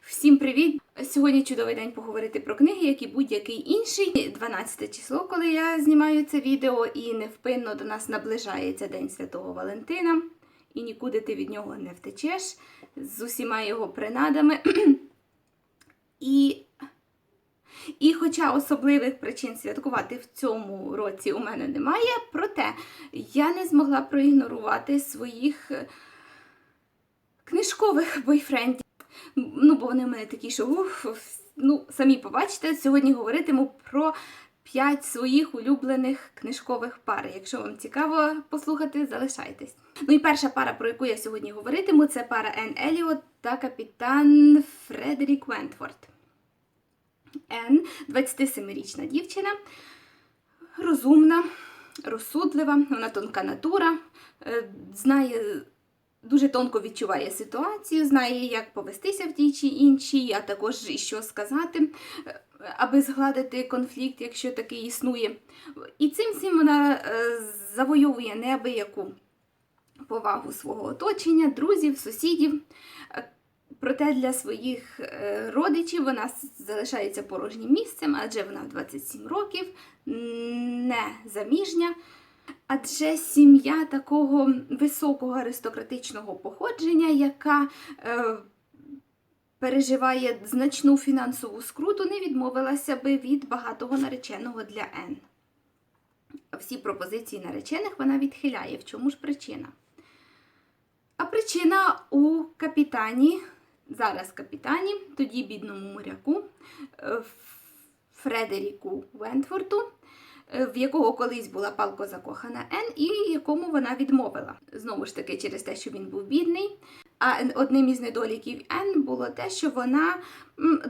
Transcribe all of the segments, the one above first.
Всім привіт! Сьогодні чудовий день поговорити про книги, як і будь-який інший. 12 число, коли я знімаю це відео, і невпинно до нас наближається День Святого Валентина, і нікуди ти від нього не втечеш з усіма його принадами. І, і хоча особливих причин святкувати в цьому році у мене немає, проте я не змогла проігнорувати своїх книжкових бойфрендів. Ну, бо вони в мене такі, що уф, ну, самі побачите, сьогодні говоритиму про п'ять своїх улюблених книжкових пар. Якщо вам цікаво послухати, залишайтесь. Ну і перша пара, про яку я сьогодні говоритиму, це пара Ен Еліот та капітан Фредерік Вентворд. Ен 27-річна дівчина, розумна, розсудлива, вона тонка натура, е, знає дуже тонко відчуває ситуацію, знає, як повестися в тій чи іншій, а також що сказати, е, аби згладити конфлікт, якщо такий існує. І цим всім вона е, завойовує неабияку повагу свого оточення, друзів, сусідів. Е, Проте для своїх родичів вона залишається порожнім місцем, адже вона в 27 років не заміжня. Адже сім'я такого високого аристократичного походження, яка е, переживає значну фінансову скруту, не відмовилася би від багатого нареченого для Н. Всі пропозиції наречених вона відхиляє. В чому ж причина? А причина у капітані, зараз капітані, тоді бідному моряку е, Фредеріку Вентфорту, в якого колись була палко закохана Ен, і якому вона відмовила. Знову ж таки, через те, що він був бідний. А одним із недоліків Ен було те, що вона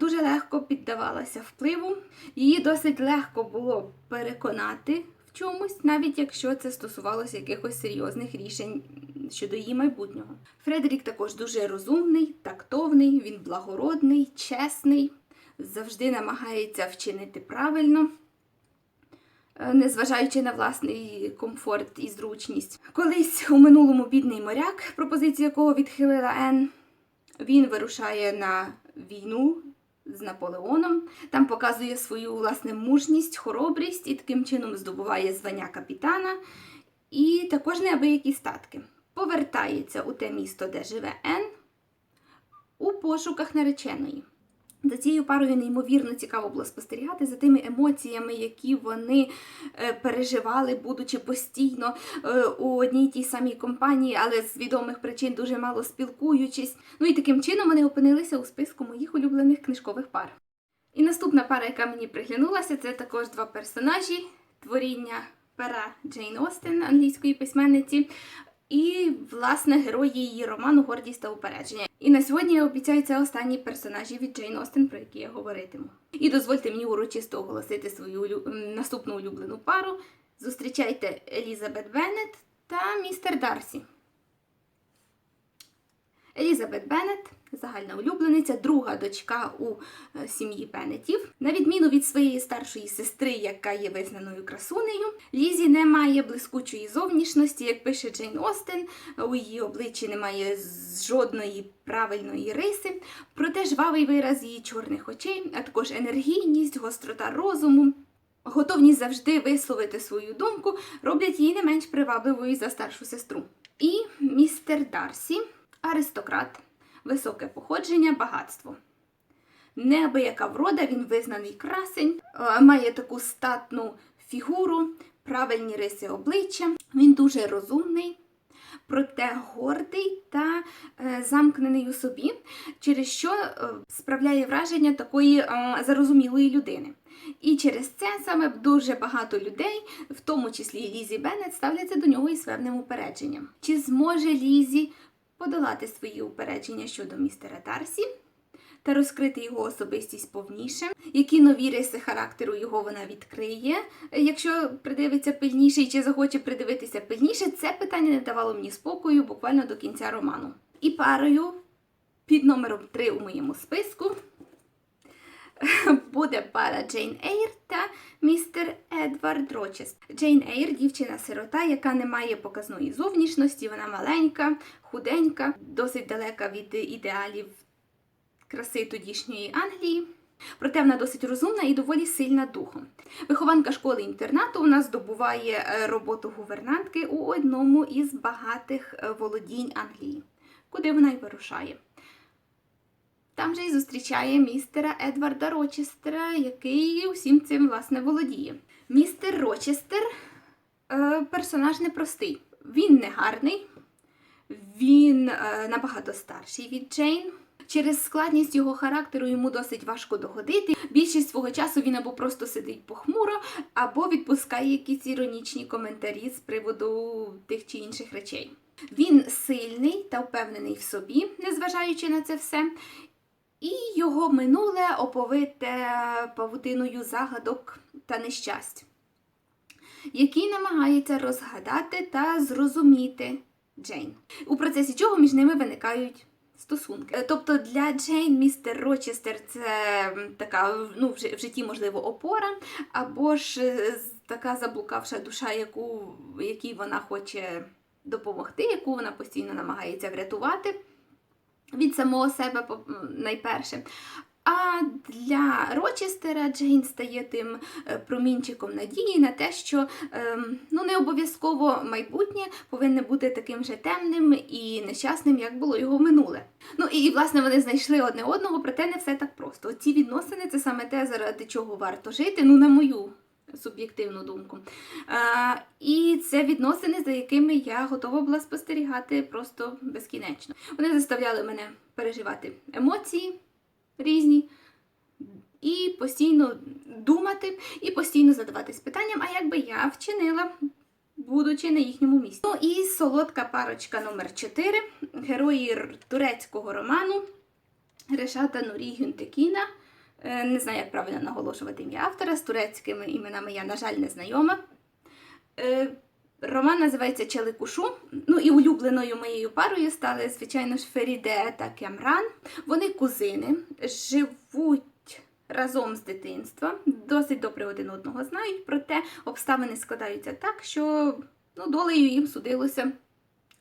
дуже легко піддавалася впливу. Її досить легко було переконати в чомусь, навіть якщо це стосувалося якихось серйозних рішень щодо її майбутнього. Фредерік також дуже розумний, тактовний, він благородний, чесний, завжди намагається вчинити правильно. Е, Незважаючи на власний комфорт і зручність. Колись у минулому бідний моряк, пропозицію якого відхилила Ен, він вирушає на війну з Наполеоном. Там показує свою власне мужність, хоробрість і таким чином здобуває звання капітана і також неабиякі статки. Повертається у те місто, де живе Ен, у пошуках нареченої. За цією парою неймовірно цікаво було спостерігати за тими емоціями, які вони е, переживали, будучи постійно е, у одній тій самій компанії, але з відомих причин дуже мало спілкуючись. Ну і таким чином вони опинилися у списку моїх улюблених книжкових пар. І наступна пара, яка мені приглянулася, це також два персонажі творіння пера Джейн Остен, англійської письменниці. І, власне, герої її роману Гордість та упередження. І на сьогодні я обіцяю це останні персонажі від Джейн Остен, про які я говоритиму. І дозвольте мені урочисто оголосити свою наступну улюблену пару. Зустрічайте Елізабет Беннет та містер Дарсі. Елізабет Беннет, загальна улюблениця, друга дочка у е, сім'ї Беннетів. На відміну від своєї старшої сестри, яка є визнаною красунею, Лізі не має блискучої зовнішності, як пише Джейн Остен. У її обличчі немає жодної правильної риси, проте жвавий вираз її чорних очей, а також енергійність, гострота розуму. Готовність завжди висловити свою думку роблять її не менш привабливою за старшу сестру. І містер Дарсі аристократ, високе походження, багатство. Неабияка врода, він визнаний красень, е, має таку статну фігуру, правильні риси обличчя. Він дуже розумний, проте гордий та е, замкнений у собі, через що е, справляє враження такої зарозумілої людини. І через це саме дуже багато людей, в тому числі і Лізі Беннет, ставляться до нього із певним упередженням. Чи зможе Лізі подолати свої упередження щодо містера Дарсі та розкрити його особистість повніше, які нові риси характеру його вона відкриє, якщо придивиться пильніше і чи захоче придивитися пильніше, це питання не давало мені спокою буквально до кінця роману. І парою під номером 3 у моєму списку буде пара Джейн Ейр та містер Едвард Рочест. Джейн Ейр дівчина-сирота, яка не має показної зовнішності, вона маленька, худенька, досить далека від ідеалів краси тодішньої Англії. Проте вона досить розумна і доволі сильна духом. Вихованка школи інтернату у нас здобуває е, роботу гувернантки у одному із багатих е, володінь Англії, куди вона й вирушає. Там же й зустрічає містера Едварда Рочестера, який усім цим власне володіє. Містер Рочестер е, персонаж непростий. Він не гарний, він е, набагато старший від Джейн. Через складність його характеру йому досить важко догодити. Більшість свого часу він або просто сидить похмуро, або відпускає якісь іронічні коментарі з приводу тих чи інших речей. Він сильний та впевнений в собі, незважаючи на це все. І його минуле оповите павутиною загадок та нещасть, який намагається розгадати та зрозуміти Джейн, у процесі чого між ними виникають стосунки. Е, Тобто для Джейн містер Рочестер це така ну, в житті, можливо, опора, або ж е, така заблукавша душа, яку, якій вона хоче допомогти, яку вона постійно намагається врятувати від самого себе найперше. А для Рочестера Джейн стає тим е, промінчиком надії на те, що ем, ну, не обов'язково майбутнє повинне бути таким же темним і нещасним, як було його минуле. Ну і власне вони знайшли одне одного, проте не все так просто. Ці відносини це саме те, заради чого варто жити, ну на мою суб'єктивну думку. А, і це відносини, за якими я готова була спостерігати просто безкінечно. Вони заставляли мене переживати емоції різні. І постійно думати, і постійно задаватись питанням, а як би я вчинила, будучи на їхньому місці. Ну і солодка парочка номер 4 герої турецького роману Решата Нурі Гюнтекіна. Е, Не знаю, як правильно наголошувати ім'я автора. З турецькими іменами я, на жаль, не знайома. Е, Роман називається Челикушу. Ну і улюбленою моєю парою стали, звичайно ж, Феріде та Кемран. Вони кузини, живуть разом з дитинства, досить добре один одного знають, проте обставини складаються так, що ну, долею їм судилося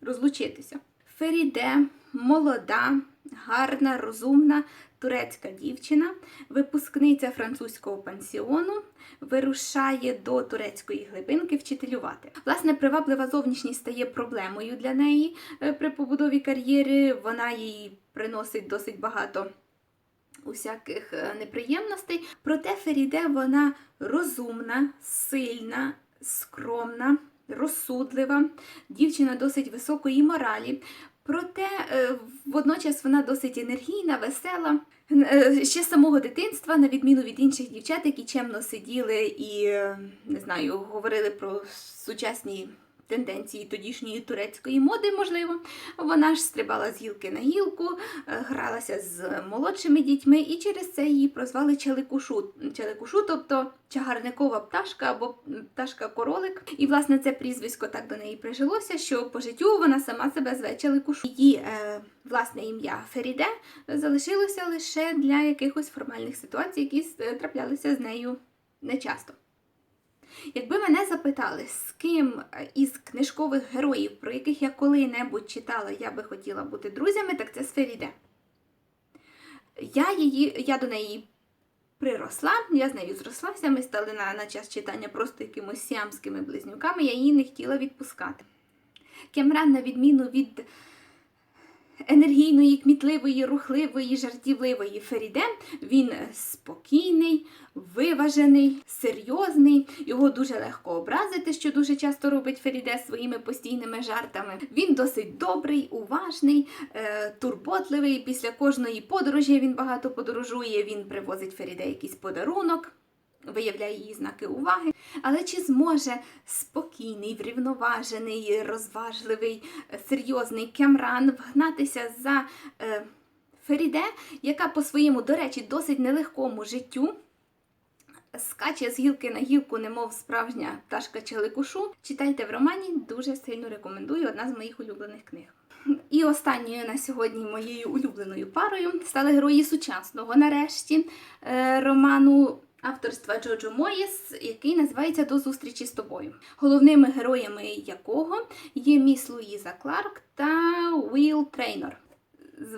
розлучитися. Феріде молода, гарна, розумна турецька дівчина, випускниця французького пансіону, вирушає до турецької глибинки вчителювати. Власне, приваблива зовнішність стає проблемою для неї е, при побудові кар'єри. Вона їй приносить досить багато усяких е, неприємностей. Проте Феріде вона розумна, сильна, скромна, розсудлива, дівчина досить високої моралі. Проте е, водночас вона досить енергійна, весела. Е, Ще з самого дитинства, на відміну від інших дівчат, які чемно сиділи і е, не знаю, говорили про сучасні тенденції тодішньої турецької моди, можливо, вона ж стрибала з гілки на гілку, е, гралася з молодшими дітьми, і через це її прозвали Челикушу. Челикушу, тобто чагарникова пташка або пташка-королик. І власне це прізвисько так до неї прижилося, що по життю вона сама себе зве Челикушу. Її е, власне ім'я Феріде залишилося лише для якихось формальних ситуацій, які е, траплялися з нею нечасто. Якби мене запитали, з ким е, із книжкових героїв, про яких я коли-небудь читала, я би хотіла бути друзями, так це з Феріде. Я, її, я до неї приросла, я з нею зрослася, ми стали на, на час читання просто якимось сіамськими близнюками, я її не хотіла відпускати. Кемран, на відміну від енергійної, кмітливої, рухливої, жартівливої Феріде, він спокійний, виважений, серйозний. Його дуже легко образити, що дуже часто робить Феріде своїми постійними жартами. Він досить добрий, уважний, е, турботливий. Після кожної подорожі він багато подорожує. Він привозить Феріде якийсь подарунок. Виявляє її знаки уваги, але чи зможе спокійний, врівноважений, розважливий, серйозний Кемран вгнатися за е, Феріде, яка по своєму, до речі, досить нелегкому життю скаче з гілки на гілку, немов справжня пташка челикушу. Читайте в романі, дуже сильно рекомендую, одна з моїх улюблених книг. І останньою на сьогодні моєю улюбленою парою стали герої сучасного, нарешті, е, роману авторства Джоджо Моїс, який називається До зустрічі з тобою. Головними героями якого є міс Луїза Кларк та Уіл Трейнор.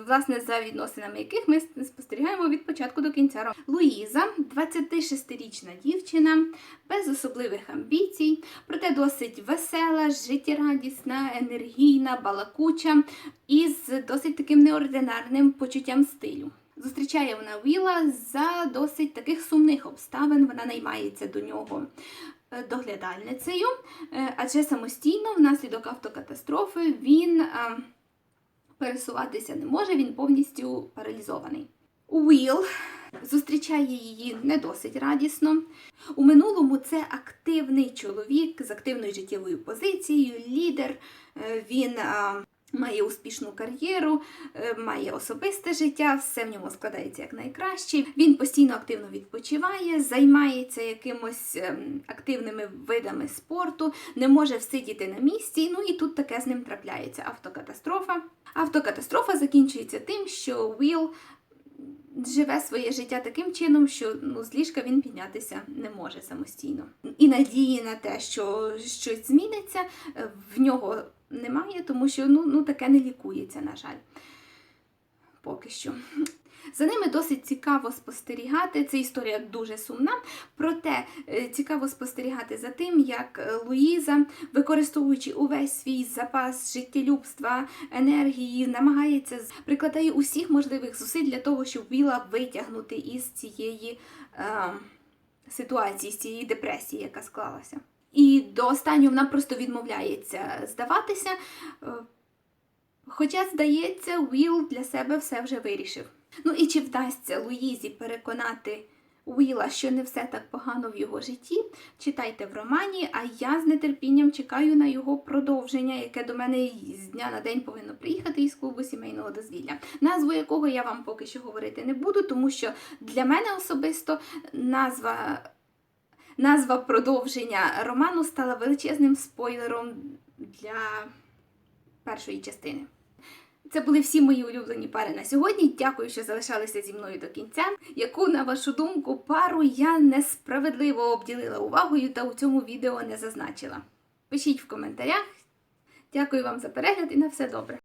власне, за відносинами яких ми спостерігаємо від початку до кінця року. Луїза, 26-річна дівчина, без особливих амбіцій, проте досить весела, життєрадісна, енергійна, балакуча і з досить таким неординарним почуттям стилю. Зустрічає вона Віла за досить таких сумних обставин. Вона наймається до нього е, доглядальницею, е, адже самостійно внаслідок автокатастрофи він е, пересуватися не може, він повністю паралізований. Уіл зустрічає її не досить радісно. У минулому це активний чоловік з активною життєвою позицією, лідер. Він е, має успішну кар'єру, е, має особисте життя, все в ньому складається як найкраще. Він постійно активно відпочиває, займається якимось ем, активними видами спорту, не може всидіти на місці. Ну і тут таке з ним трапляється автокатастрофа. Автокатастрофа закінчується тим, що Уіл живе своє життя таким чином, що ну, з ліжка він піднятися не може самостійно. І надії на те, що щось зміниться, е, в нього немає, тому що ну, ну, таке не лікується, на жаль. Поки що. За ними досить цікаво спостерігати. Це історія дуже сумна, проте е, цікаво спостерігати за тим, як е, Луїза, використовуючи увесь свій запас життєлюбства, енергії, намагається прикладає усіх можливих зусиль для того, щоб Віла витягнути із цієї е, ситуації, з цієї депресії, яка склалася. І до останнього вона просто відмовляється здаватися. е, Хоча, здається, Уіл для себе все вже вирішив. Ну і чи вдасться Луїзі переконати Уіла, що не все так погано в його житті, читайте в романі, а я з нетерпінням чекаю на його продовження, яке до мене з дня на день повинно приїхати із клубу сімейного дозвілля, назву якого я вам поки що говорити не буду, тому що для мене особисто назва. Назва продовження роману стала величезним спойлером для першої частини. Це були всі мої улюблені пари на сьогодні. Дякую, що залишалися зі мною до кінця. Яку, на вашу думку, пару я несправедливо обділила увагою та у цьому відео не зазначила? Пишіть в коментарях. Дякую вам за перегляд і на все добре.